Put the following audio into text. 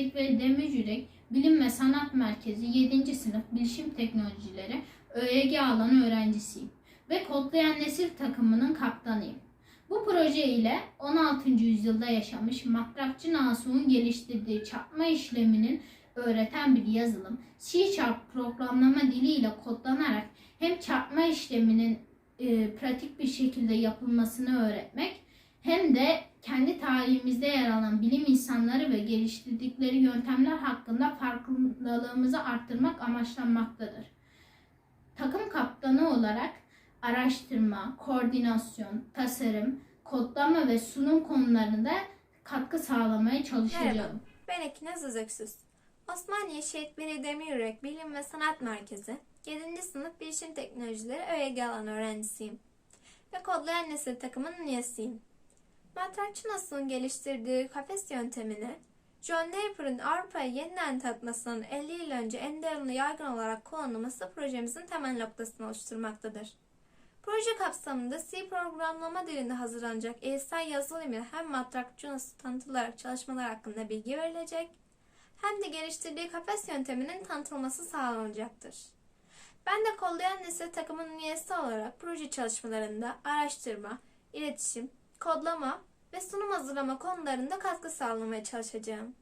Şehit Veli Demircürek Bilim ve Sanat Merkezi 7. sınıf Bilişim Teknolojileri ÖYG alanı öğrencisiyim ve Kodlayan Nesil takımının kaptanıyım. Bu proje ile 16. yüzyılda yaşamış matrakçı Nasuh'un geliştirdiği çarpma işleminin öğreten bir yazılım, C Sharp programlama diliyle kodlanarak hem çarpma işleminin e, pratik bir şekilde yapılmasını öğretmek hem de kendi tarihimizde yer alan bilim insanları ve geliştirdikleri yöntemler hakkında farkındalığımızı arttırmak amaçlanmaktadır. Takım kaptanı olarak araştırma, koordinasyon, tasarım, kodlama ve sunum konularında katkı sağlamaya çalışacağım. Merhaba. Ben Ekinaz Özeksüz. Osmaniye Şehit Veli Demirürek Bilim ve Sanat Merkezi 7. sınıf Bilişim Teknolojileri ÖYG alanı öğrencisiyim. Ve Kodlayan Nesil takımının üyesiyim. Matrakçı Nasuh'un geliştirdiği kafes yöntemini John Napier'ın Avrupa'ya yeniden tanıtmasının 50 yıl önce Enderun'da yaygın olarak kullanılması projemizin temel noktasını oluşturmaktadır. Proje kapsamında C programlama dilinde hazırlanacak ESA yazılım ile hem matrakçı nasıl tanıtılarak çalışmalar hakkında bilgi verilecek hem de geliştirdiği kafes yönteminin tanıtılması sağlanacaktır. Ben de kollayan nesil takımının üyesi olarak proje çalışmalarında araştırma, iletişim, kodlama ve sunum hazırlama konularında katkı sağlamaya çalışacağım.